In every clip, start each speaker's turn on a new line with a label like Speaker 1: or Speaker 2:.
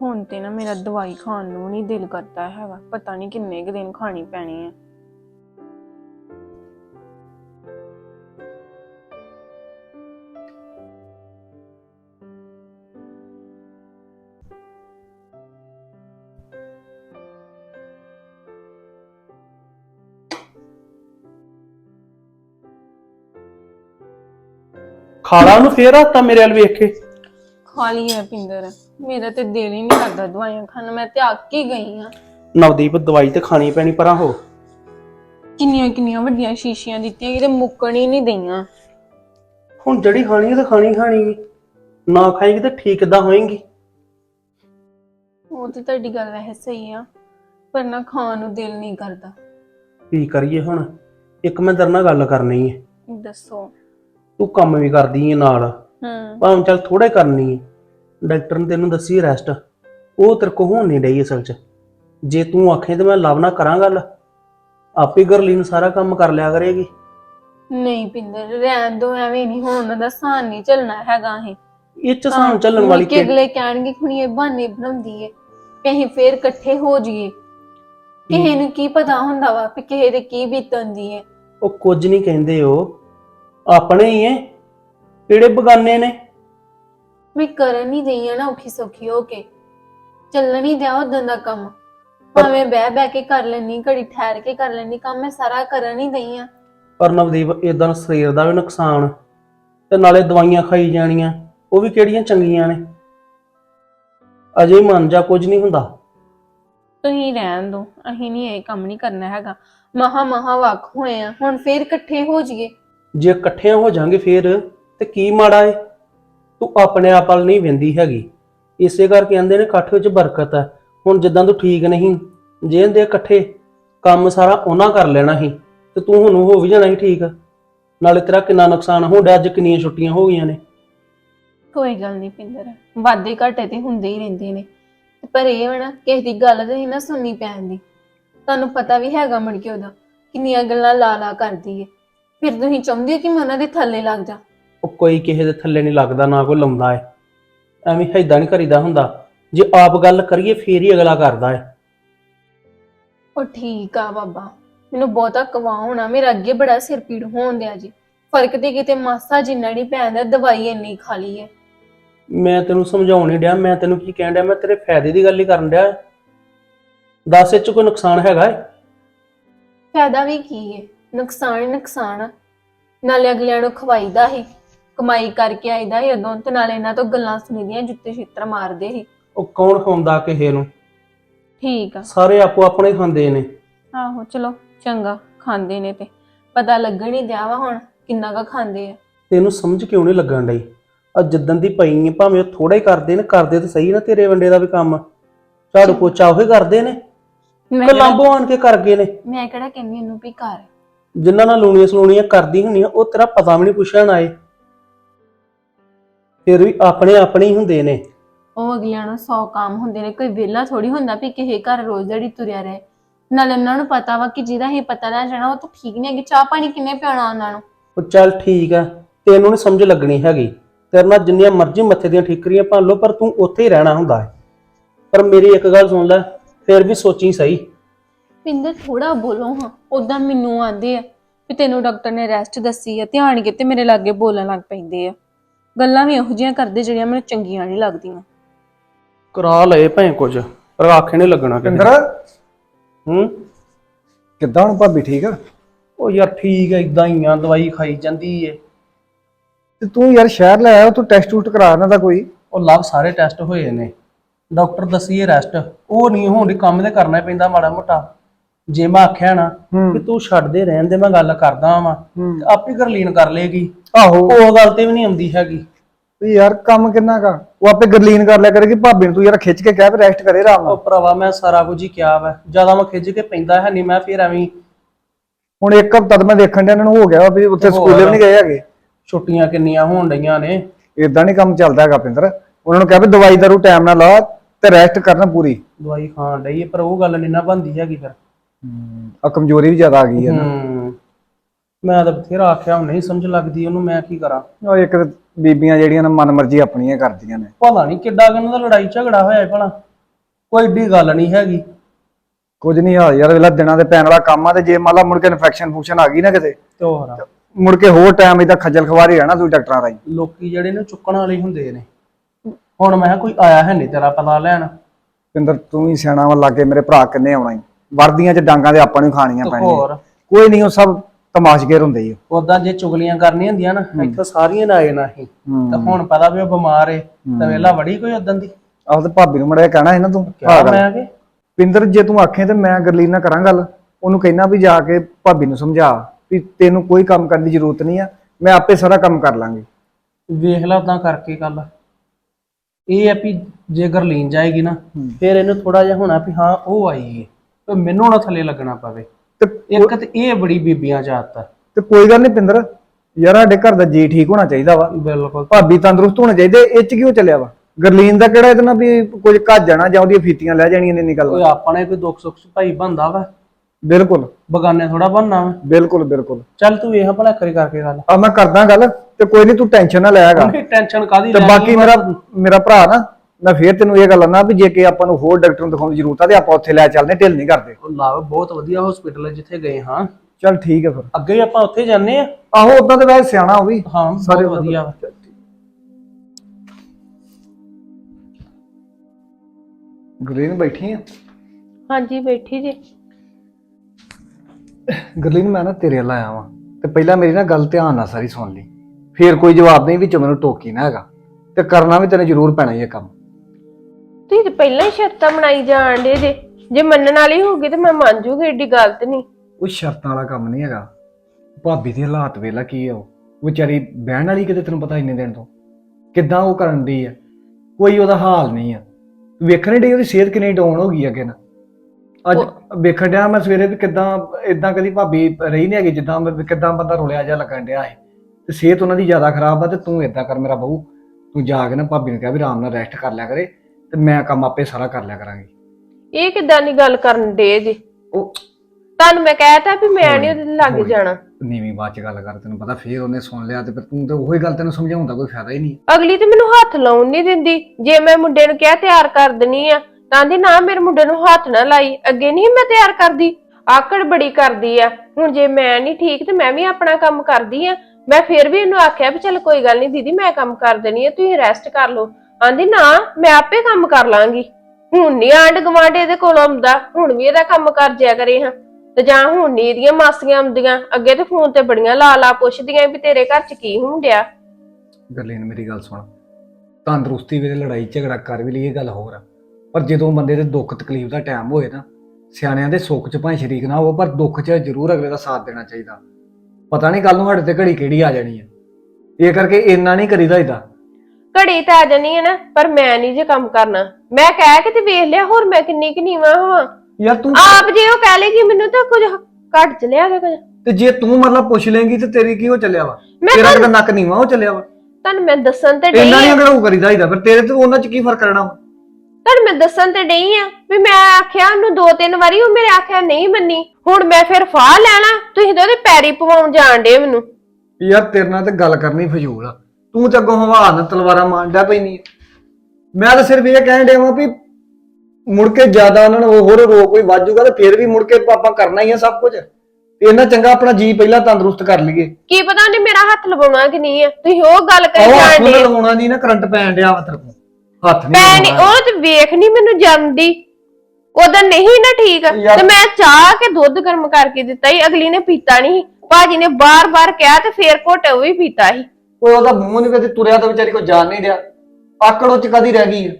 Speaker 1: ਹੁਣ ਤੇ ਨਾ ਮੇਰਾ ਦਵਾਈ ਖਾਣ ਨੂੰ ਨਹੀਂ ਦਿਲ ਕਰਦਾ ਹੈਗਾ। ਪਤਾ ਨਹੀਂ ਕਿੰਨੇ ਕੁ ਦਿਨ ਖਾਣੀ ਪੈਣੀ ਹੈ
Speaker 2: ਖਾਲਾ ਉਹਨੂੰ ਫੇਰ ਹੱਤਾ ਮੇਰੇ ਵੱਲ ਵੇਖ ਕੇ।
Speaker 1: ਖਾ ਲਈ ਹੈ ਪਿੰਦਰ। ਮੇਰਾ ਤੇ ਦਿਲ ਹੀ ਨਹੀਂ ਕਰਦਾ ਦਵਾਈਆਂ ਖਾਣ ਨੂੰ। ਮੈਂ ਤੇ ਅੱਕ ਹੀ ਗਈ ਆ
Speaker 2: ਨਵਦੀਪ ਦਵਾਈ ਤੇ ਖਾਣੀ ਪੈਣੀ ਪਰਾਂ ਹੋ।
Speaker 1: ਕਿੰਨੀਆਂ ਕਿੰਨੀਆਂ ਵੱਡੀਆਂ ਸ਼ੀਸ਼ੀਆਂ ਦਿੱਤੀਆਂ ਕਿਤੇ ਮੁੱਕਣ ਹੀ ਨਹੀਂ ਦਈਆਂ।
Speaker 2: ਹੁਣ ਜਿਹੜੀ ਖਾਣੀ ਹੈ ਤਾਂ ਖਾਣੀ ਖਾਣੀ। ਹੈ। ਨਾ ਖਾਏਗੀ ਤਾਂ ਠੀਕ ਕਿੱਦਾਂ ਹੋਏਗੀ?
Speaker 1: ਉਹ ਤੇ ਤੁਹਾਡੀ ਗੱਲ ਵੈਸੇ ਸਹੀ ਆ ਪਰ ਨਾ ਖਾਣ ਨੂੰ ਦਿਲ ਨਹੀਂ ਕਰਦਾ।
Speaker 2: ਕੀ ਕਰੀਏ ਹੁਣ? ਇੱਕ ਮੈਂ ਤੇਰੇ ਨਾਲ ਗੱਲ ਕਰਨੀ ਹੈ
Speaker 1: ਦੱਸੋ।
Speaker 2: ਤੂੰ ਕੰਮ ਵੀ ਕਰਦੀ ਹੈ ਨਾਲ।
Speaker 1: ਹੂੰ।
Speaker 2: ਭਾਵੇਂ ਚੱਲ ਥੋੜਾ ਕਰਨੀ ਹੈ ਡਾਕਟਰ ਨੇ ਤੈਨੂੰ ਦੱਸੀ ਰੈਸਟ ਉਹ ਤੇਰੇ ਕੋ ਹੋਣ ਨਹੀਂ ਡਈ ਅਸਲ 'ਚ। ਜੇ ਤੂੰ ਆਖੇ ਤੇ ਮੈਂ ਲਵ ਨਾ ਕਰਾਂ ਗੱਲ ਆਪੇ ਗਰਲੀਨ ਸਾਰਾ ਕੰਮ ਕਰ ਲਿਆ ਕਰੇਗੀ।
Speaker 1: ਨਹੀਂ ਪਿੰਦਰ ਰਹਿਣ ਦੋ ਐਵੇਂ ਨਹੀਂ ਹੁਣ ਉਹਨਾਂ ਦਾ ਸਾਨ ਨਹੀਂ ਚੱਲਣਾ ਹੈਗਾ ਇਹ
Speaker 2: ਇਹ ਚ ਸਾਂ ਚੱਲਣ ਵਾਲੀ
Speaker 1: ਕਿ ਅਗਲੇ ਕਹਿਣਗੇ ਕੁੜੀ ਇਹ ਬਹਾਨੇ ਬਣਾਉਂਦੀ ਏ ਕਿ ਅਸੀਂ ਫੇਰ ਇਕੱਠੇ ਹੋ ਜਾਈਏ। ਕਿਸੇ ਨੂੰ ਕੀ ਪਤਾ ਹੁੰਦਾ ਵਾ ਕਿ ਕਿਸੇ ਦੇ ਕੀ ਬੀਤਦੀ ਏ।
Speaker 2: ਉਹ ਕੁਝ ਨਹੀਂ ਕਹਿੰਦੇ ਉਹ। ਆਪਣੇ ਹੀ ਐ ਕਿਹੜੇ ਬਗਾਨੇ ਨੇ?
Speaker 1: ਮੈਂ ਕਰਨ ਨਹੀਂ ਦਈ ਆ ਨਾ ਔਖੀ ਸੌਖੀ ਹੋ ਕੇ। ਚੱਲਣ ਹੀ ਦਿਆ ਉਦੋਂ ਦਾ ਕੰਮ। ਭਾਵੇਂ ਬਹਿ ਬਹਿ ਕੇ ਕਰ ਲੈਣੀ ਘੜੀ ਠਹਿਰ ਕੇ ਕਰ ਲੈਣੀ ਕੰਮ ਮੈਂ ਸਾਰਾ ਕਰਨ ਹੀ ਦਈ ਆ।
Speaker 2: ਪਰ ਨਵਦੀਪ ਇਦਾਂ ਸਰੀਰ ਦਾ ਵੀ ਨੁਕਸਾਨ ਤੇ ਨਾਲੇ ਦਵਾਈਆਂ ਖਾਈ ਜਾਣੀਆਂ ਉਹ ਵੀ ਕਿਹੜੀਆਂ ਚੰਗੀਆਂ ਨੇ? ਅਜੇ ਮਨ ਜਾ ਕੁਝ ਨਹੀਂ ਹੁੰਦਾ।
Speaker 1: ਤੁਸੀਂ ਰਹਿਣ ਦੋ ਅਸੀਂ ਨਹੀਂ ਇਹ ਕੰਮ ਨਹੀਂ ਕਰਨਾ ਹੈਗਾ। ਮਹਾ ਮਹਾ ਵੱਖ ਹੋਏ ਆ ਹੁਣ ਫੇਰ ਇਕੱਠੇ ਹੋ ਜਾਈਏ।
Speaker 2: ਜੇ ਇਕੱਠਿਆਂ ਹੋ ਜਾਾਂਗੇ ਫੇਰ ਤੇ ਕੀ ਮਾੜਾ ਏ? ਤੂੰ ਆਪਣੇ ਆਪ ਵੱਲ ਨਹੀਂ ਵੰਦੀ ਹੈਗੀ। ਇਸੇ ਕਰਕੇ ਕਹਿੰਦੇ ਨੇ ਇਕੱਠ ਵਿੱਚ ਬਰਕਤ ਹੈ ਹੁਣ ਜਿੱਦਾਂ ਤੂੰ ਠੀਕ ਨਹੀਂ, ਜੇ ਇਹਦੇ ਇਕੱਠੇ, ਕੰਮ ਸਾਰਾ ਉਹਨਾਂ ਕਰ ਲੈਣਾ ਸੀ, ਤੇ ਤੂੰ ਹੁਣ ਹੋ ਵੀ ਜਾਣਾ ਸੀ ਠੀਕ। ਨਾਲੇ ਤੇਰਾ ਕਿੰਨਾ ਨੁਕਸਾਨ ਹੋਣ ਅੱਜ ਕਿੰਨੀਆਂ ਛੁੱਟੀਆਂ ਹੋ ਗਈਆਂ ਨੇ।
Speaker 1: ਕੋਈ ਗੱਲ ਨਹੀਂ ਪਿੰਦਰ ਵਾਦੇ ਘਾਟੇ ਤੇ ਹੁੰਦੇ ਹੀ ਰਹਿੰਦੇ ਨੇ। ਪਰ ਇਹ ਵਾ ਕਿਸੇ ਦੀ ਗੱਲ ਤੇ ਨਾ ਸੁਣਨੀ ਪੈਂਦੀ ਤੁਹਾਨੂੰ ਪਤਾ ਵੀ ਹੈਗਾ ਮੁੜ ਕੇ ਉਹਦਾ, ਕਿੰਨੀਆਂ ਗੱਲਾਂ ਲਾ ਲਾ ਕਰਦੀ ਏ। ਫਿਰ ਤੁਸੀਂ ਚਾਹੁੰਦੇ ਹੋ ਕਿ ਮੈਂ ਉਹਨਾਂ ਦੇ ਥੱਲੇ ਲੱਗ ਜਾ?
Speaker 2: ਉਹ ਕੋਈ ਕਿਸੇ ਦੇ ਥੱਲੇ ਨਹੀਂ ਲੱਗਦਾ ਨਾ ਕੋਈ ਲਾਉਂਦਾ ਏ। ਐਵੇਂ ਹੈਦਾਂ ਨਹੀਂ ਕਰੀਦਾ ਹੁੰਦਾ। ਜੇ ਆਪ ਗੱਲ ਕਰੀਏ ਫੇਰ ਹੀ ਅਗਲਾ ਕਰਦਾ ਏ।
Speaker 1: ਉਹ ਠੀਕ ਆ ਬਾਬਾ। ਮੈਨੂੰ ਬਹੁਤਾ ਕਵਾ ਹੋਣਾ ਮੇਰਾ ਅੱਗੇ ਬੜਾ ਸਿਰ ਪੀੜ ਹੋਣ ਦਿਆ ਜੀ। ਫ਼ਰਕ ਤੇ ਕਿਤੇ ਮਾਸਾ ਜਿੰਨਾ ਨਹੀਂ ਪੈਂਦਾ ਦਵਾਈ ਇੰਨੀ ਖਾ ਲਈ ਏ।
Speaker 2: ਮੈਂ ਤੈਨੂੰ ਸਮਝਾਉਣ ਨਹੀਂ ਡਿਆ ਮੈਂ ਤੈਨੂੰ ਕੀ ਕਹਿਣ ਡਿਆ ਮੈਂ ਤੇਰੇ ਫਾਇਦੇ ਦੀ ਗੱਲ ਹੀ ਕਰਨ ਡਿਆ ਦੱਸ ਇਹ ਚ ਕੋਈ ਨੁਕਸਾਨ ਹੈਗਾ ਏ?
Speaker 1: ਫਾਇਦਾ ਵੀ ਕੀ ਨੁਕਸਾਨ ਹੀ ਨੁਕਸਾਨ ਆ। ਨਾਲੇ ਅਗਲਿਆਂ ਨੂੰ ਖਵਾਈਦਾ ਹੀ। ਕਮਾਈ ਕਰਕੇ ਆਈਦਾ ਉਦੋਂ ਤੇ ਨਾਲੇ ਇਹਨਾਂ ਤੋਂ ਗੱਲਾਂ ਸੁਣੀਦੀਆਂ ਜੁੱਤੇ ਛਿੱਤਰ ਮਾਰਦੇ ਸੀ।
Speaker 2: ਉਹ ਕੌਣ ਖਾਉਂਦਾ ਕਿਸੇ ਨੂੰ?
Speaker 1: ਠੀਕ ਆ।
Speaker 2: ਸਾਰੇ ਆਪੋ ਆਪਣੇ ਖਾਂਦੇ ਨੇ।
Speaker 1: ਆਹੋ ਚਲੋ ਚੰਗਾ ਖਾਂਦੇ ਨੇ ਤੇ। ਪਤਾ ਲੱਗਣ ਹੀ ਦਿਆ ਵਾ ਹੁਣ ਕਿੰਨਾ ਕੁ ਖਾਂਦੇ ਆ।
Speaker 2: ਤੈਨੂੰ ਸਮਝ ਕਿਉਂ ਨਹੀਂ ਲੱਗਣ ਡਈ? ਆ ਜਿੱਦਣ ਦੀ ਪਈ ਹੈ ਭਾਵੇਂ ਉਹ ਥੋੜਾ ਹੀ ਕਰਦੇ ਨੇ ਕਰਦੇ ਤੇ ਸਹੀ ਨਾ ਤੇਰੇ ਵੰਡੇ ਦਾ ਵੀ ਕੰਮ। ਝਾੜੂ ਪੋਚਾ ਉਹੀ ਕਰਦੇ ਨੇ।
Speaker 1: ਮੈਂ ਕਿਹੜਾ-
Speaker 2: ਆਣ ਕੇ ਕਰ ਗਏ ਨੇ।
Speaker 1: ਮੈਂ ਕਿਹੜਾ ਕਹਿੰਦੀ ਇਹਨੂੰ ਵੀ ਕਰ।
Speaker 2: ਜਿਨ੍ਹਾਂ ਨਾਲ ਲੂਣੀਆਂ ਸਲੂਣੀਆਂ ਕਰਦੀ ਹੁੰਦੀਆਂ ਉਹ ਤੇਰਾ ਪਤਾ ਵੀ ਨਹੀਂ ਪੁੱਛਣ ਆਏ। ਫਿਰ ਵੀ ਆਪਣੇ ਆਪਣੇ ਹੀ ਹੁੰਦੇ ਨੇ।
Speaker 1: ਉਹ ਅਗਲਿਆਂ ਨੂੰ 100 ਕੰਮ ਹੁੰਦੇ ਨੇ ਕੋਈ ਵਿਹਲਾ ਥੋੜੀ ਹੁੰਦਾ ਵੀ ਕਿਸੇ ਘਰ ਰੋਜ਼ ਜਿਹੜੀ ਤੁਰਿਆ ਰਹੇ। ਨਾਲੇ ਉਹਨਾਂ ਨੂੰ ਪਤਾ ਵਾ ਕਿ ਜਿਹਦਾ ਇਹ ਪਤਾ ਲੈ ਜਾਣਾ ਉਹ ਤਾਂ ਠੀਕ ਨਹੀਂ ਹੈਗੀ। ਚਾਹ ਪਾਣੀ ਕਿੰਨੇ ਪਿਆਉਣਾ ਉਹਨਾਂ ਨੂੰ?
Speaker 2: ਉਹ ਚੱਲ ਠੀਕ ਆ ਤੈਨੂੰ ਨਹੀਂ ਸਮਝ ਲੱਗਣੀ ਹੈਗੀ। ਤੇਰੇ ਨਾਲ ਜਿੰਨੀਆਂ ਮਰਜ਼ੀ ਮੱਥੇ ਦੀਆਂ ਠੀਕਰੀਆਂ ਭੰਨ ਲਓ ਪਰ ਤੂੰ ਉੱਥੇ ਹੀ ਰਹਿਣਾ ਹੁੰਦਾ ਹੈ। ਪਰ ਮੇਰੀ ਇੱਕ ਗੱਲ ਸੁਣ ਲੈ ਫਿਰ ਵੀ ਸੋਚੀ ਸਹੀ।
Speaker 1: ਪਿੰਦਰ ਥੋੜਾ ਬੋਲੋ ਹਾਂ ਉਦਾਂ ਮੈਨੂੰ ਆਂਦੇ ਆ ਵੀ ਤੈਨੂੰ ਡਾਕਟਰ ਨੇ ਰੈਸਟ ਦੱਸੀ ਆ ਧਿਆਨ ਕੇ ਤੇ ਮੇਰੇ ਲਾਗੇ ਬੋਲਣ ਲੱਗ ਪੈਂਦੇ ਆ। ਗੱਲਾਂ ਵੀ ਇਹੋ ਜਿਹੀਆਂ ਕਰਦੇ ਜਿਹੜੀਆਂ ਮੈਨੂੰ ਚੰਗੀਆਂ ਨਹੀਂ ਲੱਗਦੀਆਂ।
Speaker 2: ਕਰਾ ਲਏ ਭੈਂ ਕੁਝ ਪਰ ਆਖੇ ਨਹੀਂ ਲੱਗਣਾ
Speaker 3: ਪਿੰਦਰ
Speaker 2: ਹੂੰ?
Speaker 3: ਕਿੱਦਾਂ ਹੁਣ ਭਾਬੀ ਠੀਕ ਆ?
Speaker 2: ਉਹ ਯਾਰ ਠੀਕ ਹੈ ਇਦਾਂ ਹੀ ਆ ਦਵਾਈ ਖਾਈ ਜਾਂਦੀ ਏ।
Speaker 3: ਤੇ ਤੂੰ ਯਾਰ ਸ਼ਹਿਰ ਲੈ ਆਇਆ ਤੂੰ ਟੈਸਟ ਟੂਸਟ ਕਰਾ ਇਹਨਾਂ ਦਾ ਕੋਈ?
Speaker 2: ਉਹ ਲਵ ਸਾਰੇ ਟੈਸਟ ਹੋਏ ਨੇ। ਡਾਕਟਰ ਦਸੀਏ ਰੈਸਟ। ਉਹ ਨਹੀਂ ਹੋਣ ਦੀ ਕੰਮ ਤੇ ਕਰਨਾ ਹੀ ਪੈਂਦਾ ਮਾੜਾ ਮੋਟਾ। ਜੇ ਮੈਂ ਆਖਿਆ ਨਾ। ਕਿ ਤੂੰ ਛੱਡ ਦੇ ਰਹਿਣ ਦੇ ਮੈਂ ਗੱਲ ਕਰਦਾ ਵਾਂ। ਤੇ ਆਪੇ ਗਰਲੀਨ ਕਰ ਲੇਗੀ
Speaker 3: ਆਹੋ।
Speaker 2: ਉਹ ਗੱਲ ਤੇ ਵੀ ਨਹੀਂ ਆਉਂਦੀ ਹੈਗੀ।
Speaker 3: ਵੀ ਯਾਰ ਕੰਮ ਕਿੰਨਾ ਕਾ ਉਹ ਆਪੇ ਗਰਲੀਨ ਕਰ ਲਿਆ ਕਰੇਗੀ ਭਾਬੀ ਨੂੰ ਤੂੰ ਯਾਰ ਖਿੱਚ ਕੇ ਕਹਿ ਵੀ ਰੈਸਟ ਕਰੇ ਆਰਾਮ
Speaker 2: ਉਹ
Speaker 3: ਨਾਲ
Speaker 2: ਭਰਾਵਾ ਮੈਂ ਸਾਰਾ ਕੁਝ ਹੀ ਕਿਹਾ ਵਾ। ਜ਼ਿਆਦਾ ਮੈਂ ਖਿੱਚ ਕੇ ਪੈਂਦਾ ਹੈ ਨਹੀਂ ਮੈਂ ਫਿਰ ਐਵੇਂ
Speaker 3: ਹੁਣ ਇੱਕ ਹਫ਼ਤਾ ਤਾਂ ਮੈਂ ਦੇਖਣ ਡਿਆ ਇਹਨਾਂ ਨੂੰ ਹੋ ਗਿਆ ਵਾ ਵੀ ਉੱਥੇ
Speaker 2: ਹੋਰ।
Speaker 3: ਸਕੂਲੇ ਵੀ ਨਹੀਂ ਗਏ ਹੈਗੇ।
Speaker 2: ਛੁੱਟੀਆਂ ਕਿੰਨੀਆਂ ਹੋਣ ਡਈਆਂ ਨੇ।
Speaker 3: ਇਦਾਂ ਨਹੀਂ ਕੰਮ ਚੱਲਦਾ ਹੈਗਾ ਪਿੰਦਰ। ਉਹਨਾਂ ਨੂੰ ਕਹਿ ਵੀ ਦਵਾਈ ਦਾਰੂ ਟਾਈਮ ਨਾਲ ਲਾ ਤੇ ਰੈਸਟ ਕਰਨਾ ਪੂਰੀ।
Speaker 2: ਦਵਾਈ ਖਾਣ ਡਈ ਪਰ ਉਹ ਗੱਲ ਨਹੀਂ ਨਾ ਬੰਦੀ ਹੈਗੀ ਫਿਰ।
Speaker 3: ਆ ਕਮਜ਼ੋਰੀ ਵੀ ਜ਼ਿਆਦਾ ਆ ਗਈ ਹੈ ਨਾ।
Speaker 2: ਹੂੰ। ਮੈਂ ਤਾਂ ਬਥੇਰਾ ਆਖਿਆ ਹੁਣ ਨਹੀਂ ਸਮਝ ਲੱਗਦੀ ਉਹਨੂੰ ਮੈਂ ਕੀ ਕਰਾਂ।
Speaker 3: ਉਹ ਇੱਕ ਤਾਂ ਬੀਬੀਆਂ ਜਿਹੜੀਆਂ ਨਾ ਮਨਮਰਜ਼ੀ ਆਪਣੀਆਂ ਕਰਦੀਆਂ ਨੇ।
Speaker 2: ਪਤਾ ਨਹੀਂ ਕਿੱਡਾ ਕਿਨਾਂ ਦਾ ਲੜਾਈ ਝਗੜਾ ਹੋਇਆ ਏ ਭਲਾ। ਕੋਈ ਏਡੀ ਗੱਲ ਨਹੀਂ ਹੈਗੀ।
Speaker 3: ਕੁਝ ਨਹੀਂ ਹਾਲ ਯਾਰ ਵੇਲਾ ਦਿਨਾਂ ਦੇ ਪੈਣ ਵਾਲਾ ਕੰਮ ਆ ਤੇ ਜੇ ਮੰਨ ਲਾ ਮੁੜ ਕੇ ਇਨਫੈਕਸ਼ਨ ਫੂਕਸ਼ਨ ਆ ਗਈ ਨਾ ਕਿਤੇ
Speaker 2: ਤੇ ਹੋਰ
Speaker 3: ਮੁੜ ਕੇ ਹੋਰ ਟਾਈਮ ਇਹਦਾ ਖੱਜਲ ਖਵਾਰੀ ਰਹਿਣਾ ਤੁਸੀਂ ਡਾਕਟਰਾਂ ਰਾਈ
Speaker 2: ਲੋਕੀ ਜਿਹੜੇ ਨੇ ਚੁੱਕਣ ਵਾਲੇ ਹੁੰਦੇ ਨੇ। ਹੁਣ ਮੈਂ ਕਿਹਾ ਕੋਈ ਆਇਆ ਹੈ ਨਹੀਂ ਤੇਰਾ ਪਤਾ ਲੈਣ।
Speaker 3: ਪਿੰਦਰ ਤੂੰ ਹੀ ਸਿਆਣਾ ਵਾ ਲਾਗੇ ਮੇਰੇ ਭਰਾ ਕਿੰਨੇ ਆਉਣਾ ਈ। ਵਰਦੀਆਂ 'ਚ ਡਾਂਗਾਂ ਦੇ ਆਪਾਂ ਨੂੰ ਖਾਣੀਆਂ
Speaker 2: ਤੇ
Speaker 3: ਪੈਣੀਆਂ।
Speaker 2: ਹੋਰ?
Speaker 3: ਕੋਈ ਨਹੀਂ ਉਹ ਸਭ ਤਮਾਸ਼ਗੇਰ ਹੁੰਦੇ ਹੀ
Speaker 2: ਉਦਾਂ ਜੇ ਚੁਗਲੀਆਂ ਕਰਨੀਆਂ ਹੁੰਦੀਆਂ ਨਾ ਇੱਥੋਂ ਸਾਰੀਆਂ ਨਾ ਆਏ ਨਾ ਹੀ
Speaker 3: ਹੂੰ।
Speaker 2: ਤਾਂ ਹੁਣ ਪਤਾ ਵੀ ਉਹ ਬਿਮਾਰ ਏ ਤਾਂ ਵੇਲਾ ਵੜੀ ਕੋਈ ਉਦਾਂ ਦੀ?
Speaker 3: ਆਹ ਤੇ ਭਾਬੀ ਨੂੰ ਮੜਿਆ ਕਹਿਣਾ ਸੀ ਨਾ ਤੂੰ
Speaker 2: ਕਿਹਾ
Speaker 3: ਹਾਂ।
Speaker 2: ਮੈਂ ਕਿ?
Speaker 3: ਪਿੰਦਰ ਜੇ ਤੂੰ ਆਖੇ ਤੇ ਮੈਂ ਗਰਲੀਨ ਨਾਲ ਕਰਾਂ ਗੱਲ ਉਹਨੂੰ ਕਹਿਣਾ ਵੀ ਜਾ ਕੇ ਭਾਬੀ ਨੂੰ ਸਮਝਾ ਵੀ ਤੈਨੂੰ ਕੋਈ ਕੰਮ ਕਰਨ ਦੀ ਜ਼ਰੂਰਤ ਨਹੀਂ ਆ ਮੈਂ ਆਪੇ ਸਾਰਾ ਕੰਮ ਕਰ ਲਾਂਗੀ।
Speaker 2: ਵੇਖ ਲਾ ਉਦਾਂ ਕਰਕੇ ਗੱਲ। ਇਹ ਆ ਵੀ ਜੇ ਗਰਲੀਨ ਜਾਏਗੀ ਨਾ ਫਿਰ ਇਹਨੂੰ ਥੋੜਾ ਜਿਹਾ ਹੋਣਾ ਵੀ ਹਾਂ ਉਹ ਆਈ ਏ। ਤੇ ਮੈਨੂੰ ਨਾ ਥੱਲੇ ਲੱਗਣਾ ਪਵੇ।
Speaker 3: ਤੇ
Speaker 2: ਇੱਕ ਤੇ ਇਹ ਬੜੀ ਬੀਬੀਆਂ ਚ ਆਦਤ ਆ।
Speaker 3: ਤੇ ਕੋਈ ਗੱਲ ਨਹੀਂ ਪਿੰਦਰ ਯਾਰ ਸਾਡੇ ਘਰ ਦਾ ਜੀ ਠੀਕ ਹੋਣਾ ਚਾਹੀਦਾ ਵਾ।
Speaker 2: ਬਿਲਕੁਲ।
Speaker 3: ਭਾਬੀ ਤੰਦਰੁਸਤ ਹੋਣਾ ਚਾਹੀਦੇ ਇਹ ਚ ਕਿਉਂ ਚੱਲਿਆ ਵਾ? ਗਰਲੀਨ ਦਾ ਕਿਹੜਾ ਇਹਦੇ ਨਾਲ ਵੀ ਕੁਝ ਘੱਟ ਜਾਣਾ ਜਾਂ ਉਹਦੀਆਂ ਫੀਤੀਆਂ ਲੈ ਜਾਣੀਆਂ ਨੇ ਨਿਕਲ
Speaker 2: ਕੋਈ ਆਪਣੇ ਕੋਈ ਦੁੱਖ ਸੁੱਖ ਭਾਈ ਬੰਦਾ ਵਾ।
Speaker 3: ਬਿਲਕੁਲ।
Speaker 2: ਬਗਾਨੇ ਥੋੜਾ ਬੰਨਾ ਵਾ।
Speaker 3: ਬਿਲਕੁਲ ਬਿਲਕੁਲ।
Speaker 2: ਚੱਲ ਤੂੰ ਵੇਖ ਭਲਾ ਕਰੀ ਕਰਕੇ ਗੱਲ।
Speaker 3: ਆ ਮੈਂ ਕਰਦਾ ਗੱਲ ਤੇ ਕੋਈ ਨਹੀਂ ਤੂੰ ਟੈਨਸ਼ਨ ਨਾ ਲੈਗਾ
Speaker 2: ਨਹੀਂ ਟੈਨਸ਼ਨ ਕਾਦੀ
Speaker 3: ਤੇ ਬਾਕੀ ਮੇਰਾ ਮੇਰਾ ਭਰਾ ਨਾ ਮੈਂ ਫੇਰ ਤੈਨੂੰ ਇਹ ਗੱਲ ਆਣਾ ਵੀ ਜੇ ਕਿ ਆਪਾਂ ਨੂੰ ਹੋਰ ਡਾਕਟਰ ਨੂੰ ਦਿਖਾਉਣ ਦੀ ਜ਼ਰੂਰਤ ਆ ਤੇ ਆਪਾਂ ਉੱਥੇ ਲੈ ਚੱਲਦੇ ਢਿੱਲ ਨਹੀਂ ਕਰਦੇ।
Speaker 2: ਲਾਭ ਬਹੁਤ ਵਧੀਆ ਹਸਪੀਟਲ ਜਿੱਥੇ ਗਏ ਹਾਂ।
Speaker 3: ਚੱਲ ਠੀਕ ਹੈ ਫਿਰ।
Speaker 2: ਅੱਗੇ ਹੀ ਆਪਾਂ ਉੱਥੇ ਜਾਂਦੇ ਆ
Speaker 3: ਆਹੋ ਉਦਾਂ ਤੇ ਵੈਸੇ ਸਿਆਣਾ ਉਹ ਵੀ।
Speaker 2: ਹਾਂ
Speaker 3: ਸਾਰੇ
Speaker 2: ਬਹੁਤ ਵਧੀਆ। ਵਾ
Speaker 3: ਗਰਲੀਨ ਬੈਠੀ ਆ?
Speaker 1: ਹਾਂਜੀ ਬੈਠੀ ਜੀ।
Speaker 3: ਗਰਲੀਨ ਮੈਂ ਨਾ ਤੇਰੇ ਵੱਲ ਆਇਆ ਵਾਂ ਤੇ ਪਹਿਲਾਂ ਮੇਰੀ ਨਾ ਗੱਲ ਧਿਆਨ ਨਾਲ ਸਾਰੀ ਸੁਣ ਲਈ। ਫੇਰ ਕੋਈ ਜਵਾਬ ਨਹੀਂ ਵਿੱਚੋਂ ਮੈਨੂੰ ਟੋਕੀ ਨਾ ਹੈਗਾ। ਤੇ ਕਰਨਾ ਵੀ ਤੈਨੂੰ ਜ਼ਰੂਰ ਪੈਣਾ ਹੀ ਇਹ ਕੰਮ।
Speaker 4: ਤੁਸੀਂ ਤੇ ਪਹਿਲਾਂ ਹੀ ਸ਼ਰਤਾਂ ਬਣਾਈ ਜਾਣ ਦੇ ਜੇ। ਜੇ ਮੰਨਣ ਵਾਲੀ ਹੋਊਗੀ ਤੇ ਮੈਂ ਮੰਨ ਜੂਗੀ ਏਡੀ ਗਲਤ ਨਹੀਂ।
Speaker 3: ਉਹ ਸ਼ਰਤਾਂ ਵਾਲਾ ਕੰਮ ਨਹੀਂ ਹੈਗਾ। ਭਾਬੀ ਦੇ ਹਾਲਾਤ ਵੇਲਾ ਕੀ ਆ ਉਹ। ਵਿਚਾਰੀ ਬਹਿਣ ਵਾਲੀ ਕਿਤੇ ਤੈਨੂੰ ਪਤਾ ਇੰਨੇ ਦਿਨ ਤੋਂ। ਕਿੱਦਾਂ ਉਹ ਕਰਨ ਦੀ ਆ। ਕੋਈ ਉਹਦਾ ਹਾਲ ਨਹੀਂ ਆ। ਵੇਖਣ ਡਈ ਉਹਦੀ ਸਿਹਤ ਕਿੰਨੀ ਡਾਊਨ ਹੋ ਗਈ ਅੱਗੇ ਨਾ। ਅੱਜ ਵੇਖਣ ਡਿਆ ਮੈਂ ਸਵੇਰੇ ਵੀ ਕਿੱਦਾਂ ਇਦਾਂ ਕਦੀ ਭਾਬੀ ਰਹੀ ਨਹੀਂ ਹੈਗੀ ਜਿੱਦਾਂ ਮੈਂ- ਕਿੱਦਾਂ ਬੰਦਾ ਰੁਲਿਆ ਜਿਹਾ ਲੱਗਣ ਡਿਆ ਹੈ ਤੇ ਸਿਹਤ ਉਹਨਾਂ ਦੀ ਜ਼ਿਆਦਾ ਖਰਾਬ ਆ ਤੇ ਤੂੰ ਇਦਾਂ ਕਰ ਮੇਰਾ ਬਹੂ। ਤੂੰ ਜਾ ਕੇ ਨਾ ਭਾਬੀ ਨੂੰ ਕਹਿ ਵੀ ਆਰਾਮ ਨਾਲ ਰੈਸਟ ਕਰ ਲਿਆ ਕਰੇ। ਤੇ ਮੈਂ ਕੰਮ ਆਪੇ ਸਾਰਾ ਕਰ ਲਿਆ ਕਰਾਂਗੀ।
Speaker 4: ਇਹ ਕਿੱਦਾਂ ਦੀ ਗੱਲ ਕਰਨ ਦੇ ਜੇ?
Speaker 3: ਉਹ
Speaker 4: ਤੁਹਾਨੂੰ ਮੈਂ ਕਹਿਤਾ ਵੀ ਮੈਂ ਨਹੀਂ ਉਹਦੇ ਲਾਗੇ ਜਾਣਾ।
Speaker 3: ਨੀਵੀਂ ਬਾਤ ਚ ਗੱਲ ਕਰ ਤੈਨੂੰ ਪਤਾ ਫੇਰ ਉਹਨੇ ਸੁਣ ਲਿਆ ਤੇ ਫਿਰ ਤੂੰ ਤੇ ਉਹੀ ਗੱਲ ਤੈਨੂੰ ਸਮਝਾਉਣ ਦਾ ਕੋਈ ਫਾਇਦਾ ਹੀ ਨਹੀਂ।
Speaker 4: ਅਗਲੀ ਤੇ ਮੈਨੂੰ ਹੱਥ ਲਾਉਣ ਨਹੀਂ ਦਿੰਦੀ। ਜੇ ਮੈਂ ਮੁੰਡੇ ਨੂੰ ਕਿਹਾ ਤਿਆਰ ਕਰ ਦੇਣੀ ਆ ਤਾਂ ਦੀ ਨਾ ਮੇਰੇ ਮੁੰਡੇ ਨੂੰ ਹੱਥ ਨਾ ਲਾਈ। ਅੱਗੇ ਨਹੀਂ ਮੈਂ ਤਿਆਰ ਕਰਦੀ। ਆਕੜ ਬੜੀ ਕਰਦੀ ਆ। ਹੁਣ ਜੇ ਮੈਂ ਨਹੀਂ ਠੀਕ ਤੇ ਮੈਂ ਵੀ ਆਪਣਾ ਕੰਮ ਕਰਦੀ ਆ। ਮੈਂ ਫਿਰ ਵੀ ਇਹਨੂੰ ਆਖਿਆ ਵੀ ਚੱਲ ਕੋਈ ਗੱਲ ਨਹੀਂ ਦੀਦੀ ਮੈਂ ਕੰਮ ਕਰ ਦੇਣੀ ਆ ਤੁਸੀਂ ਰੈਸਟ ਕਰ ਲਓ। ਆਂਦੀ, ਨਾ, ਮੈਂ ਆਪੇ ਕੰਮ ਕਰ ਲਾਂਗੀ। ਹੁਣ ਨਹੀਂ ਆਂਡ ਗਵਾਂਡੇ ਇਹਦੇ ਕੋਲ ਆਉਂਦਾ, ਹੁਣ ਵੀ ਇਹਦਾ ਕੰਮ ਕਰ ਜਿਆ ਕਰੇ ਹਾਂ। ਤੇ ਜਾਂ ਹੁਣ ਨੀ ਇਹਦੀਆਂ ਮਾਸੀਆਂ ਆਉਂਦੀਆਂ, ਅੱਗੇ ਤੇ ਫੋਨ ਤੇ ਬੜੀਆਂ ਲਾ ਲਾ ਪੁੱਛਦੀਆਂ ਵੀ ਤੇਰੇ ਘਰ ਚ ਕੀ ਹੋਣ
Speaker 3: ਗਰਲੀਨ, ਮੇਰੀ ਗੱਲ ਸੁਣ। ਤੰਦਰੁਸਤੀ ਵੇਲੇ ਲੜਾਈ ਝਗੜਾ ਕਰ ਵੀ ਲਈਏ ਗੱਲ ਹੋਰ। ਆ ਪਰ ਜਦੋਂ ਬੰਦੇ ਦੇ ਦੁੱਖ ਤਕਲੀਫ ਦਾ ਟਾਈਮ ਹੋਏ ਨਾ, ਸਿਆਣਿਆਂ ਦੇ ਸੁੱਖ 'ਚ ਭਾਵੇਂ ਸ਼ਰੀਕ ਨਾ ਹੋ ਪਰ ਦੁੱਖ 'ਚ ਜ਼ਰੂਰ ਅਗਲੇ ਦਾ ਸਾਥ ਦੇਣਾ ਚਾਹੀਦਾ। ਪਤਾ ਨਹੀਂ ਕੱਲ ਨੂੰ ਸਾਡੇ ਤੇ ਘੜੀ ਕਿਹੜੀ ਆ ਜਾਣੀ ਹੈ ਇਹ ਕਰਕੇ ਇੰਨਾ ਨਹੀਂ ਕਰੀਦਾ ਇਦਾਂ
Speaker 4: ਘੜੀ ਤਾਂ ਆ ਜਾਣੀ ਹੈ ਨਾ ਪਰ ਮੈਂ ਨਹੀਂ ਜੇ ਕੰਮ ਕਰਨਾ। ਮੈਂ ਕਹਿ ਕੇ ਤੇ ਵੇਖ ਲਿਆ ਹੋਰ ਮੈਂ ਕਿੰਨੀ ਕਿ ਨੀਵਾ ਹੋਵਾਂ
Speaker 3: ਯਾਰ ਤੂੰ
Speaker 4: ਆਪ ਜੇ ਉਹ ਕਹਿ ਲੇਗੀ ਮੈਨੂੰ ਤਾਂ ਕੁਝ ਘੱਟ ਚ ਲਿਆ ਕੇ ਕੁਝ।
Speaker 3: ਤੇ ਜੇ ਤੂੰ ਮਤਲਬ ਪੁੱਛ ਲੇਂਗੀ ਤੇ ਤੇਰੀ ਕੀ ਹੋ ਚੱਲਿਆ ਵਾ?
Speaker 4: ਮੈਂ
Speaker 3: ਤੇਰਾ ਕਿਤੇ ਨੱਕ ਨੀਵਾ ਹੋ ਚੱਲਿਆ ਵਾ।
Speaker 4: ਤੁਹਾਨੂੰ ਮੈਂ ਦੱਸਣ ਤੇ ਡਈ
Speaker 3: ਨਹੀਂ
Speaker 4: ਆ।
Speaker 3: ਅਗੜਾ ਕਰੀਦਾ ਇਦਾਂ ਫਿਰ ਤੇਰੇ ਤੇ ਉਹਨਾਂ 'ਚ ਕੀ ਫ਼ਰਕ ਰਹਿਣਾ ਵਾ?
Speaker 4: ਤੁਹਾਨੂੰ ਮੈਂ ਦੱਸਣ ਤੇ ਡਈ ਆ ਵੀ ਮੈਂ ਆਖਿਆ ਉਹਨੂੰ ਦੋ ਤਿੰਨ ਵਾਰੀ ਉਹ ਮੇਰੇ ਆਖਿਆ ਨਹੀਂ ਮੰਨੀ। ਹੁਣ ਮੈਂ ਫਿਰ ਫਾਹ ਲੈਣਾ ਤੁਸੀਂ ਤਾਂ ਉਹਦੇ ਪੈਰੀ ਪਵਾਉਣ ਜਾਣ ਡੇ ਮੈਨੂੰ।
Speaker 3: ਯਾਰ ਤੇਰੇ ਨਾਲ ਤੇ ਗੱਲ ਕਰਨੀ ਫਜ਼ੂਲ ਆ। ਤੂੰ ਤੇ ਅੱਗੋਂ ਹਵਾ ਨਾਲ ਤਲਵਾਰਾਂ ਮਾਰਦਾ ਪਈ ਨਹੀਂ ਮੈਂ ਤਾਂ ਸਿਰਫ ਇਹ ਕਹਿਣ ਡਿਆ ਵਾਂ ਵੀ ਮੁੜ ਕੇ ਜ਼ਿਆਦਾ ਉਹਨਾਂ ਨੂੰ ਹੋਰ ਰੋਗ ਕੋਈ ਵੱਧ ਜਾਊਗਾ ਤੇ ਫਿਰ ਵੀ ਮੁੜ ਕੇ ਆਪਾਂ ਕਰਨਾ ਹੀ ਆ ਸਭ ਕੁਝ। ਤੇ ਇਹਨਾਂ ਚੰਗਾ ਆਪਣਾ ਜੀ ਪਹਿਲਾਂ ਤੰਦਰੁਸਤ ਕਰ ਲਈਏ।
Speaker 4: ਕੀ ਪਤਾ ਉਹਨੇ ਮੇਰਾ ਹੱਥ ਲਵਾਉਣਾ ਕਿ ਨਹੀਂ ਆ। ਤੁਸੀਂ ਉਹ ਗੱਲ ਕਰੀ
Speaker 3: ਉਹ ਹੱਥ
Speaker 4: ਜਾਣ ਡੇ
Speaker 3: ਲਵਾਉਣਾ ਨਹੀਂ ਨਾ ਕਰੰਟ ਪੈਣ ਡਿਆ ਵਾ ਤੇਰੇ ਕੋਲ। ਹੱਥ ਨਹੀਂ
Speaker 4: ਮੈਂ ਨਹੀਂ। ਉਹ ਤੇ ਵੇਖ ਨਹੀਂ ਮੈਨੂੰ ਜਾਂਦੀ ਉਹਦਾ ਨਹੀਂ ਨਾ ਠੀਕ।
Speaker 3: ਯਾਰ-
Speaker 4: ਤੇ ਮੈਂ ਚਾਹ ਕੇ ਦੁੱਧ ਗਰਮ ਕਰਕੇ ਦਿੱਤਾ ਹੀ ਅਗਲੀ ਨੇ ਪੀਤਾ ਨਹੀਂ ਭਾਜੀ ਨੇ ਬਾਰ-ਬਾਰ ਕਿਹਾ ਤੇ ਫੇਰ ਘੁੱਟ ਉਹ ਵੀ ਪੀਤਾ ਸੀ।
Speaker 3: ਕੋਈ ਉਹਦਾ ਮੂੰਹ ਨਹੀਂ ਕਦੇ ਤੁਰਿਆ ਤਾਂ ਵਿਚਾਰੀ ਕੋ ਜਾਣ ਨਹੀਂ ਰਿਹਾ ਆਕੜ ਉਹ ਚ ਕਦੀ ਰਹਿ ਗਈ ਆ?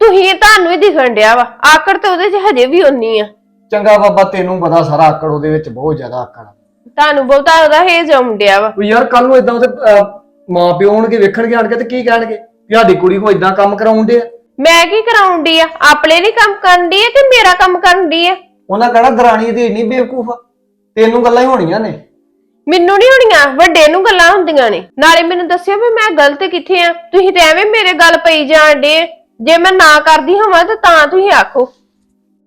Speaker 4: ਤੁਸੀਂ ਤੁਹਾਨੂੰ ਹੀ ਦਿਖਣ ਡਿਆ ਵਾ ਆਕੜ ਤੇ ਉਹਦੇ 'ਚ ਹਜੇ ਵੀ ਉਨੀ ਆ।
Speaker 3: ਚੰਗਾ ਬਾਬਾ ਤੈਨੂੰ ਪਤਾ ਸਾਰਾ ਆਕੜ ਉਹਦੇ ਵਿੱਚ ਬਹੁਤ ਜ਼ਿਆਦਾ ਆਕੜ ਆ।
Speaker 4: ਤੁਹਾਨੂੰ ਬਹੁਤਾ ਉਹਦਾ ਹੇਜ ਆਉਂਦਿਆ ਵਾ।
Speaker 3: ਉਹ ਯਾਰ ਕੱਲ ਨੂੰ ਇਦਾਂ ਉਹਦੇ ਅਹ, ਮਾਂ ਪਿਓ ਆਉਣਗੇ ਵੇਖਣਗੇ ਆਣ ਕੇ ਤੇ ਕੀ ਕਹਿਣਗੇ? ਵੀ ਸਾਡੀ ਕੁੜੀ ਕੋ ਇਦਾਂ ਕੰਮ ਕਰਾਉਂਦੇ ਆ।
Speaker 4: ਮੈਂ ਕੀ ਕਰਾਉਣ ਡਈ ਆ? ਆਪਣੇ ਲਈ ਕੰਮ ਕਰਨ ਡਈ ਆ ਤੇ ਮੇਰਾ ਕੰਮ ਕਰਨ ਡਈ ਆ?
Speaker 3: ਉਹਨਾਂ ਕਹਣਾ ਦਰਾਣੀ ਦੀ ਇੰਨੀ ਬੇਵਕੂਫ ਆ। ਤੈਨੂੰ ਗੱਲਾਂ ਹੀ ਹੋਣੀਆਂ ਨੇ।
Speaker 4: ਮੈਨੂੰ ਨਹੀਂ ਹੋਣੀਆਂ, ਵੱਡੇ ਨੂੰ ਗੱਲਾਂ ਹੁੰਦੀਆਂ ਨੇ। ਨਾਲੇ ਮੈਨੂੰ ਦੱਸਿਓ ਵੀ ਮੈਂ ਗਲਤ ਕਿੱਥੇ ਆ। ਤੁਸੀਂ ਤੇ ਐਵੇਂ ਮੇਰੇ ਗੱਲ ਪਈ ਜਾਣ ਡੇ ਜੇ ਮੈਂ ਨਾ ਕਰਦੀ ਹੋਵਾਂ ਤਾਂ ਤਾਂ ਤੁਸੀਂ ਆਖੋ।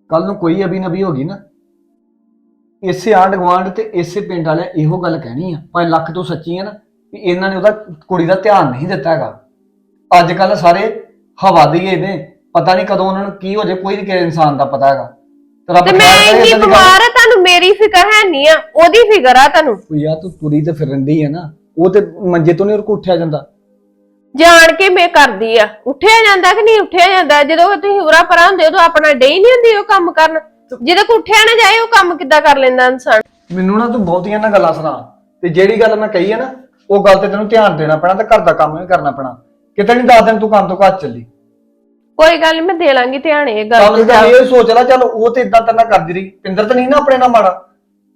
Speaker 3: ਕੱਲ ਨੂੰ ਕੋਈ ਅਭੀ ਨਬੀ ਹੋਗੀ ਨਾ, ਇਸੇ ਆਂਢ ਗੁਆਂਢ ਤੇ ਇਸੇ ਪਿੰਡ ਵਾਲਿਆਂ ਇਹੋ ਗੱਲ ਕਹਿਣੀ ਆ। ਭਾਵੇਂ ਲੱਖ ਤੋਂ ਸੱਚੀ ਆ ਨਾ, ਵੀ ਇਹਨਾਂ ਨੇ ਉਹਦਾ ਕੁੜੀ ਦਾ ਧਿਆਨ ਨਹੀਂ ਦਿੱਤਾ ਹੈਗਾ। ਅੱਜ ਕੱਲ ਸਾਰੇ ਹਵਾ ਦੇ ਨੇ ਪਤਾ ਨਹੀਂ ਕਦੋਂ ਉਹਨਾਂ ਨੂੰ ਕੀ ਹੋ ਜਾਏ, ਕੋਈ ਨਹੀਂ ਕਿਸੇ ਇਨਸਾਨ ਦਾ ਪਤਾ ਹੈਗਾ। ਤੇ
Speaker 4: ਮੈਂ ਇੰਨੀ
Speaker 3: ਏਦਾਂ ਦੀ ਗੱਲ-
Speaker 4: ਬਿਮਾਰ ਆ ਤੁਹਾਨੂੰ ਮੇਰੀ ਫਿਕਰ ਹੈ ਨਹੀਂ ਆ ਉਹਦੀ ਫਿਕਰ ਆ ਤੁਹਾਨੂੰ।
Speaker 3: ਉਹ ਯਾਰ ਤੂੰ ਤੁਰੀ ਤੇ ਫਿਰੰਦੀ ਹੈ ਨਾ ਉਹ ਤੇ ਮੰਜੇ ਤੋਂ ਨਹੀਂ ਉੱਠਿਆ ਜਾਂਦਾ।
Speaker 4: ਜਾਣ ਕੇ ਮੈਂ ਕਰਦੀ ਆ ਉੱਠਿਆ ਜਾਂਦਾ ਕਿ ਨਹੀਂ ਉੱਠਿਆ ਜਾਂਦਾ? ਜਦੋਂ ਤੁਸੀਂ ਉਰਾ ਪਰਾਂ ਹੁੰਦੇ ਉਦੋਂ ਆਪਣਾ ਡੇ ਨਹੀਂ ਹੁੰਦੀ ਉਹ ਕੰਮ ਕਰਨ। ਜਦੋਂ ਕੋ ਉੱਠਿਆ ਨਾ ਜਾਏ ਉਹ ਕੰਮ ਕਿੱਦਾਂ ਕਰ ਲੈਂਦਾ ਇਨਸਾਨ?
Speaker 3: ਮੈਨੂੰ ਨਾ ਤੂੰ ਬਹੁਤੀਆਂ ਨਾ ਗੱਲਾਂ ਸੁਣਾ। ਤੇ ਜਿਹੜੀ ਗੱਲ ਮੈਂ ਕਹੀ ਹੈ ਨਾ ਉਹ ਗੱਲ ਤੇ ਤੈਨੂੰ ਧਿਆਨ ਦੇਣਾ ਪੈਣਾ ਤੇ ਘਰ ਦਾ ਕੰਮ ਵੀ ਕਰਨਾ ਪੈਣਾ। ਕਿਤੇ ਨਹੀਂ ਦੱਸ ਦਿਨ ਤੂੰ ਕੰਮ ਤੋਂ ਘਰ ਚੱਲੀ।
Speaker 4: ਕੋਈ ਗੱਲ ਨੀ ਮੈਂ ਦੇ ਲਾਂਗੀ ਧਿਆਨ ਇਹ ਗੱਲ ਤੇ।
Speaker 3: ਇਹ ਸੋਚ ਲੈ ਚੱਲ ਉਹ ਤੇ ਇਦਾਂ ਤੇਨਾਂ ਕਰਦੀ ਰਹੀ। ਪਿੰਦਰ ਤਾਂ ਨਹੀਂ ਨਾ ਆਪਣੇ ਨਾਲ ਮਾੜਾ।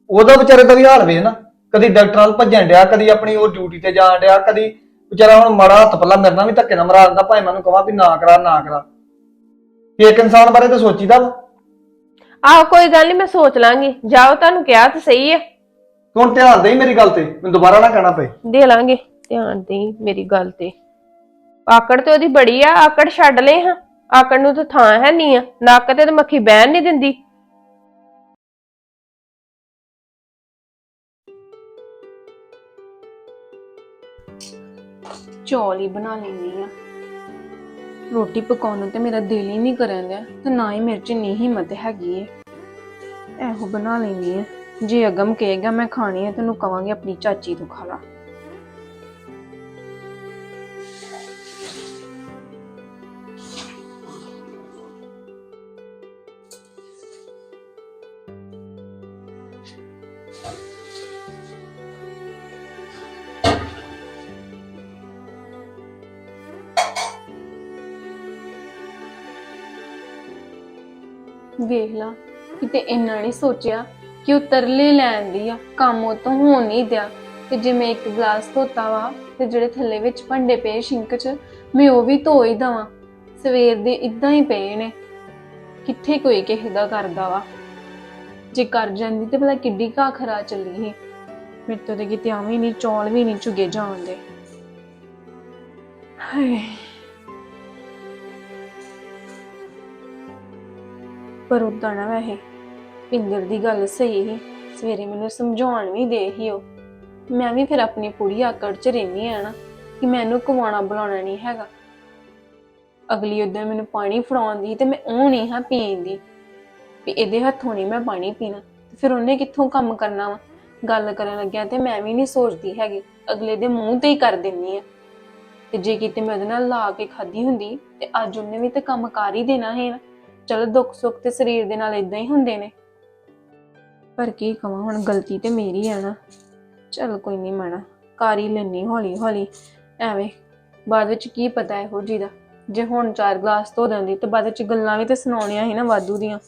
Speaker 3: ਉਹਦਾ ਵਿਚਾਰੇ ਦਾ ਵੀ ਹਾਲ ਵੇ ਨਾ। ਕਦੀ ਡਾਕਟਰ ਨਾਲ ਭੱਜਣ ਡਿਆ ਕਦੀ ਆਪਣੀ ਉਹ ਡਿਊਟੀ ਤੇ ਜਾਣ ਡਿਆ ਕਦੀ ਵਿਚਾਰਾ ਹੁਣ ਮਾੜਾ ਹੱਥ ਪੱਲਾ ਮੇਰੇ ਨਾਲ ਵੀ ਧੱਕੇ ਨਾਲ ਮਰਾ ਦਿੰਦਾ ਭਾਵੇਂ ਮੈਨੂੰ ਕਹਾਂ ਵੀ ਨਾ ਕਰਾ ਨਾ ਕਰਾ। ਵੀ ਇੱਕ ਇਨਸਾਨ ਬਾਰੇ ਤਾਂ ਸੋਚੀਦਾ ਵਾ।
Speaker 4: ਆਹੋ ਕੋਈ ਗੱਲ ਨਹੀਂ ਮੈਂ ਸੋਚ ਲਾਂਗੀ। ਜਾਓ ਤੁਹਾਨੂੰ ਕਿਹਾ ਤੇ ਸਹੀ ਹੈ
Speaker 3: ਤੂੰ ਹੁਣ ਧਿਆਨ ਦੇ ਮੇਰੀ ਗੱਲ ਤੇ। ਮੈਨੂੰ ਦੁਬਾਰਾ ਨਾ ਕਹਿਣਾ ਪਏ।
Speaker 4: ਦੇ ਲਾਂਗੇ। ਧਿਆਨ ਦੇ ਮੇਰੀ ਗੱਲ ਤੇ। ਆਕੜ ਤੇ ਉਹਦੀ ਬੜੀ ਆ ਆਕੜ ਛੱਡ ਲੈ ਹਾਂ। ਆਕੜ ਨੂੰ ਤਾਂ ਥਾਂ ਹੈ ਨਹੀਂ ਆ, ਨੱਕ ਤੇ ਤਾਂ ਮੱਖੀ ਬਹਿਣ ਨਹੀਂ ਦਿੰਦੀ।
Speaker 1: ਚੌਲ ਹੀ ਬਣਾ ਲੈਂਦੀ ਆ। ਰੋਟੀ ਪਕਾਉਣ ਨੂੰ ਤੇ ਮੇਰਾ ਦਿਲ ਹੀ ਨਹੀਂ ਕਰਨ ਦਿਆ, ਤੇ ਨਾ ਹੀ ਮੇਰੇ 'ਚ ਨਹੀਂ ਹਿੰਮਤ ਹੈਗੀ ਏ ਇਹੋ ਬਣਾ ਲੈਂਦੀ ਆ। ਜੇ ਅਗਮ ਕਹੇਗਾ ਮੈਂ ਖਾਣੀ ਹੈ ਤੈਨੂੰ ਕਵਾਂਗੀ ਆਪਣੀ ਚਾਚੀ ਤੋਂ ਖਾ ਲਾ। ਵੇਖ ਲਾ, ਕਿਤੇ ਇੰਨਾ ਨਹੀਂ ਸੋਚਿਆ ਕਿ ਉਹ ਤਰਲੇ ਲੈਣ ਦੀ ਆ, ਕੰਮ ਉਹ ਤੋਂ ਹੋਣ ਨਹੀਂ ਦਿਆ। ਤੇ ਜੇ ਮੈਂ ਇੱਕ ਗਲਾਸ ਧੋਤਾ ਵਾ, ਤੇ ਜਿਹੜੇ ਥੱਲੇ ਵਿੱਚ ਭਾਂਡੇ ਪਏ ਸ਼ਿੰਕ 'ਚ, ਮੈਂ ਉਹ ਵੀ ਧੋ ਹੀ ਦਵਾਂ। ਸਵੇਰ ਦੇ ਇਦਾਂ ਹੀ ਪਏ ਨੇ। ਕਿੱਥੇ ਕੋਈ ਕਿਸੇ ਦਾ ਕਰਦਾ ਵਾ? ਜੇ ਕਰ ਜਾਂਦੀ ਤੇ ਭਲਾ ਕਿੱਡੀ ਘਾ ਖਰਾ ਚੱਲੀ ਸੀ। ਮੇਰੇ ਤੋਂ ਤੇ ਕਿਤੇ ਆਵੇਂ ਨਹੀਂ, ਚੌਲ ਵੀ ਨਹੀਂ ਚੁਗੇ ਜਾਂਦੇ ਹਾਏ। ਪਰ ਉਦਾਂ ਨਾ ਵੈਸੇ, ਪਿੰਦਰ ਦੀ ਗੱਲ ਸਹੀ ਸੀ। ਸਵੇਰੇ ਮੈਨੂੰ ਸਮਝਾਉਣ ਵੀ ਦੇ ਹੀ ਉਹ। ਮੈਂ ਵੀ ਫਿਰ ਆਪਣੀ ਪੂਰੀ ਆਕੜ ਚ ਰਹਿੰਦੀ ਆ ਨਾ, ਕਿ ਮੈਨੂੰ ਕਮਾਉਣਾ ਬੁਲਾਉਣਾ ਨਹੀਂ ਹੈਗਾ। ਅਗਲੀ ਉਦੋਂ ਮੈਨੂੰ ਪਾਣੀ ਫੜਾਉਂਦੀ ਤੇ ਮੈਂ ਉਹ ਨਹੀਂ ਹਾਂ ਪੀਂਦੀ। ਵੀ ਇਹਦੇ ਹੱਥੋਂ ਨਹੀਂ ਮੈਂ ਪਾਣੀ ਪੀਣਾ, ਤੇ ਫਿਰ ਉਹਨੇ ਕਿੱਥੋਂ ਕੰਮ ਕਰਨਾ ਵਾ? ਗੱਲ ਕਰਨ ਲੱਗਿਆ ਤੇ ਮੈਂ ਵੀ ਨਹੀਂ ਸੋਚਦੀ ਹੈਗੀ, ਅਗਲੇ ਦੇ ਮੂੰਹ ਤੇ ਹੀ ਕਰ ਦਿੰਨੀ ਆ। ਤੇ ਜੇ ਕਿਤੇ ਮੈਂ ਉਹਦੇ ਨਾਲ ਲਾ ਕੇ ਖਾਦੀ ਹੁੰਦੀ, ਤੇ ਅੱਜ ਉਹਨੇ ਵੀ ਤੇ ਕੰਮ ਕਰ ਹੀ ਦੇਣਾ ਹੈ ਨਾ। ਚਲੋ ਦੁੱਖ ਸੁੱਖ ਤੇ ਸਰੀਰ ਦੇ ਨਾਲ ਇਦਾਂ ਹੀ ਹੁੰਦੇ ਨੇ। ਪਰ ਕੀ ਕਵਾਂ, ਹੁਣ ਗਲਤੀ ਤੇ ਮੇਰੀ ਆ ਨਾ। ਚਲ ਕੋਈ ਨਹੀਂ ਮਣਾ ਕਰ ਹੀ ਲੈਣੀ ਹੌਲੀ ਹੌਲੀ ਐਵੇਂ, ਬਾਅਦ ਵਿੱਚ ਕੀ ਪਤਾ ਇਹੋ ਜੀ ਦਾ। ਜੇ ਹੁਣ ਚਾਰ ਗਲਾਸ ਧੋ ਦਿੰਦੀ, ਤੇ ਬਾਅਦ ਵਿੱਚ ਗੱਲਾਂ ਵੀ ਤੇ ਸੁਣਾਉਣੀਆਂ ਸੀ ਨਾ ਵਾਧੂ ਦੀਆਂ।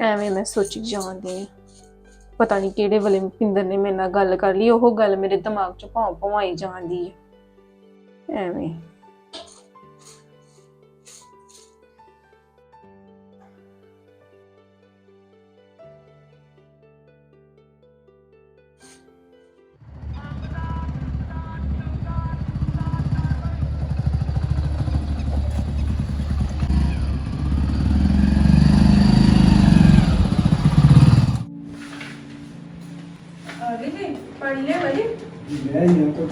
Speaker 1: ਐਵੇਂ ਮੈਂ ਸੋਚੀ ਜਾਂਦੀ ਹਾਂ। ਪਤਾ ਨਹੀਂ ਕਿਹੜੇ ਵੇਲੇ ਪਿੰਦਰ ਨੇ ਮੇਰੇ ਨਾਲ ਗੱਲ ਕਰ ਲਈ, ਉਹ ਗੱਲ ਮੇਰੇ ਦਿਮਾਗ 'ਚ ਭੌਂ ਭੌਂਾਈ ਜਾਂਦੀ ਹੈ। ਐਵੇਂ।
Speaker 3: ਮੈਂ ਹੀ ਤਾਂ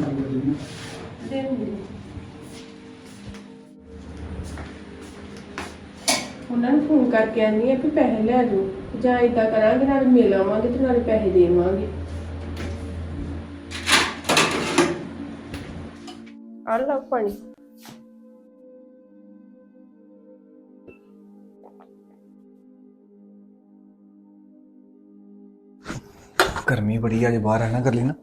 Speaker 4: ਉਹਨਾਂ ਨੂੰ ਫੋਨ ਕਰਕੇ ਆਨੀ ਆ ਕਿ ਪੈਸੇ ਲੈ ਜਾਓ। ਜਾਂ ਇਦਾਂ ਕਰਾਂਗੇ, ਨਾਲ ਮਿਲ ਆਵਾਂਗੇ ਤੇ ਨਾਲ ਪੈਸੇ ਦੇਵਾਂਗੇ। ਆ ਲਓ ਪਾਣੀ।
Speaker 3: ਗਰਮੀ ਬੜੀ ਆ ਜੇ ਬਾਹਰ ਹੈ ਨਾ ਕਰ ਲਈ ਨਾ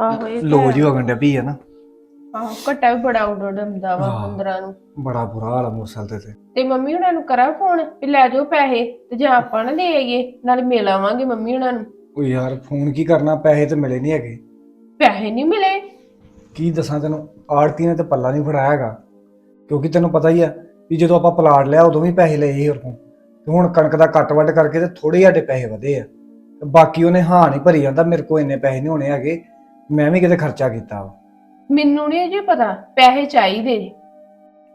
Speaker 4: ਆਹੋ ਇਹ
Speaker 3: ਲੋ ਜੀ ਵਗਣ ਡਿਆ ਪਈ ਹੈ ਨਾ।
Speaker 4: ਆਹੋ ਘਟਾ ਵੀ ਬੜਾ ਉਡੜ ਹੁੰਦਾ ਵਾ
Speaker 3: ਹਾਂ।
Speaker 4: ਅੰਦਰਾਂ ਨੂੰ।
Speaker 3: ਬੜਾ ਬੁਰਾ ਹਾਲ ਆ ਮੋਟਰਸਾਈਕਲ ਤੇ ਤੇ।
Speaker 4: ਮੰਮੀ ਹੁਣਾਂ ਨੂੰ ਕਰਾਂ ਫੋਨ ਵੀ ਲੈ ਜਾਓ ਪੈਸੇ ਤੇ ਜਾਂ ਆਪਾਂ ਨਾ ਦੇ ਆਈਏ ਨਾਲ ਮਿਲ ਆਵਾਂਗੇ ਮੰਮੀ ਹੁਣਾਂ ਨੂੰ।
Speaker 3: ਉਹ ਯਾਰ ਫੋਨ ਕੀ ਕਰਨਾ? ਪੈਸੇ ਤੇ ਮਿਲੇ ਨਹੀਂ ਹੈਗੇ।
Speaker 4: ਪੈਸੇ ਨਹੀਂ ਮਿਲੇ।
Speaker 3: ਕੀ ਦੱਸਾਂ ਤੈਨੂੰ? ਆੜਤੀ ਨੇ ਤੇ ਪੱਲਾ ਨਹੀਂ ਫੜਾਇਆ ਹੈਗਾ। ਕਿਉਂਕਿ ਤੈਨੂੰ ਪਤਾ ਹੀ ਆ ਵੀ ਜਦੋਂ ਆਪਾਂ ਪਲਾਟ ਲਿਆ ਉਦੋਂ ਵੀ ਪੈਸੇ ਲਏ ਸੀ ਹੋਰ ਕੋਲ ਤੇ ਹੁਣ ਕਣਕ ਦਾ ਕੱਟ ਵੱਟ ਕਰਕੇ ਤੇ ਥੋੜੇ ਸਾਡੇ ਪੈਸੇ ਵਧੇ ਆ। ਤੇ ਬਾਕੀ ਉਹਨੇ ਹਾਂ ਨਹੀਂ ਭਰੀ ਜਾਂਦਾ ਮੇਰੇ ਕੋਲ ਇੰਨੇ ਪੈਸੇ ਨਹੀਂ ਹੋਣੇ ਹੈਗੇ। ਮੈਂ ਵੀ ਕਿਤੇ ਖਰਚਾ ਕੀਤਾ ਵਾ।
Speaker 4: ਮੈਨੂੰ ਨਹੀਂ ਜੀ ਪਤਾ ਪੈਸੇ ਚਾਹੀਦੇ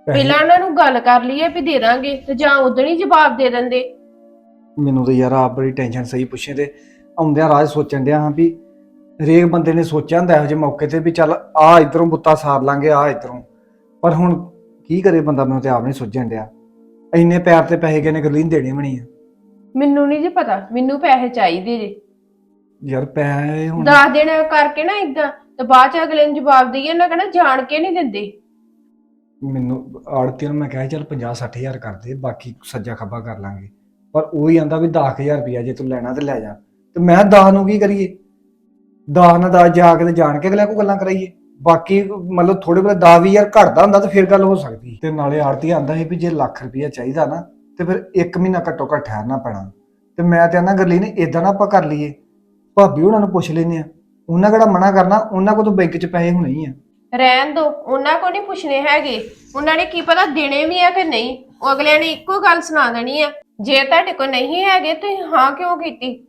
Speaker 3: ਪੈਸੇ-
Speaker 4: ਪਹਿਲਾਂ ਉਹਨਾਂ ਨੂੰ ਗੱਲ ਕਰ ਲਈਏ ਵੀ ਦੇ ਦਾਂਗੇ ਤੇ ਜਾਂ ਉਦੋਂ ਹੀ ਜਵਾਬ ਦੇ ਦਿੰਦੇ।
Speaker 3: ਮੈਨੂੰ ਤਾਂ ਯਾਰ ਆਪ ਬੜੀ ਟੈਨਸ਼ਨ ਸਹੀ ਪੁੱਛੇ ਤੇ ਆਉਂਦਿਆਂ ਰਾਜ ਸੋਚਣ ਡਿਆ ਹਾਂ ਵੀ ਹਰੇਕ ਬੰਦੇ ਨੇ ਸੋਚਿਆ ਹੁੰਦਾ ਇਹੋ ਜਿਹੇ ਮੌਕੇ ਤੇ ਵੀ ਚੱਲ ਆ ਇਧਰੋਂ ਬੁੱਤਾ ਸਾਰ ਲਾਂਗੇ ਆ ਇਧਰੋਂ। ਪਰ ਹੁਣ ਕੀ ਕਰੇ ਬੰਦਾ ਮੈਨੂੰ ਤੇ ਆਪ ਨਹੀਂ ਸੋਚਣ ਡਿਆ। ਇੰਨੇ ਪੈਰ ਤੇ ਪੈਸੇ ਕਿਨੇ ਗਰਲੀਨ ਦੇਣੇ ਬਣੀ ਆ?
Speaker 4: ਮੈਨੂੰ ਨਹੀਂ ਜੀ ਪਤਾ ਮੈਨੂੰ ਪੈਸੇ ਚਾਹੀਦੇ ਜੇ।
Speaker 3: ਯਾਰ ਪੈਸੇ ਹੁਣ
Speaker 4: ਦੱਸ ਦੇਣਾ ਕਰਕੇ ਨਾ ਇਦਾਂ ਤੇ ਬਾਅਦ ਚ ਅਗਲੇ ਨੂੰ ਜਵਾਬ ਦਈਏ ਨਾ ਕਹਿੰਦਾ ਜਾਣ ਕੇ ਨਹੀਂ ਦਿੰਦੇ।
Speaker 3: ਮੈਨੂੰ ਆੜਤੀ ਨੂੰ ਮੈਂ ਕਿਹਾ ਚੱਲ 50 60000 ਕਰ ਦੇ ਬਾਕੀ ਸੱਜਾ ਖੱਬਾ ਕਰ ਲਾਂਗੇ। ਪਰ ਉਹ ਹੀ ਆਂਦਾ ਵੀ 10000 ਰੁਪਇਆ ਜੇ ਤੂੰ ਲੈਣਾ ਤੇ ਲੈ ਜਾ। ਤੇ ਮੈਂ 10 ਨੂੰ ਕੀ ਕਰੀਏ? 10 ਨਾਲ 10 ਜਾ ਕੇ ਤੇ ਜਾਣ ਕੇ ਅਗਲੇ ਕੋ ਗੱਲਾਂ ਕਰਾਈਏ। ਬਾਕੀ ਮਤਲਬ ਥੋੜੇ ਬਲੇ 10 20000 ਘਟਦਾ ਹੁੰਦਾ ਤਾਂ ਫਿਰ ਗੱਲ ਹੋ ਸਕਦੀ ਤੇ ਨਾਲੇ ਆੜਤੀ ਆਂਦਾ ਸੀ ਵੀ ਜੇ ਲੱਖ ਰੁਪਇਆ ਚਾਹੀਦਾ ਨਾ ਤੇ ਫਿਰ 1 ਮਹੀਨਾ ਘੱਟੋ ਘੱਟ ਠਹਿਰਨਾ ਪੈਣਾ। ਤੇ ਮੈਂ ਤੇ ਆਨਾ ਗਰਲੀ ਨੇ ਇਦਾਂ ਨਾ ਆਪਾਂ ਕਰ ਲਈਏ। ਭਾਬੀ ਉਹਨਾਂ ਨੂੰ ਪੁੱਛ ਲੈਨੇ ਆ। ਉਹਨਾਂ ਕਿਹੜਾ ਮਨਾ ਕਰਨਾ, ਉਹਨਾਂ ਕੋਲ ਤਾਂ ਬੈਂਕ 'ਚ ਪੈਸੇ ਹੋਣੇ ਹੀ ਆ।
Speaker 4: ਰਹਿਣ ਦੋ, ਉਹਨਾਂ ਕੋ ਨਹੀਂ ਪੁੱਛਣੇ ਹੈਗੇ। ਉਹਨਾਂ ਨੇ ਕੀ ਪਤਾ ਦੇਣੇ ਵੀ ਆ ਕਿ ਨਹੀਂ। ਉਹ ਅਗਲਿਆਂ ਨੇ ਇੱਕੋ ਗੱਲ ਸੁਣਾ ਦੇਣੀ ਆ। ਜੇ ਤੁਹਾਡੇ ਕੋਲ ਨਹੀਂ ਹੈਗੇ, ਤੁਸੀਂ ਹਾਂ ਕਿਉਂ ਕੀਤੀ?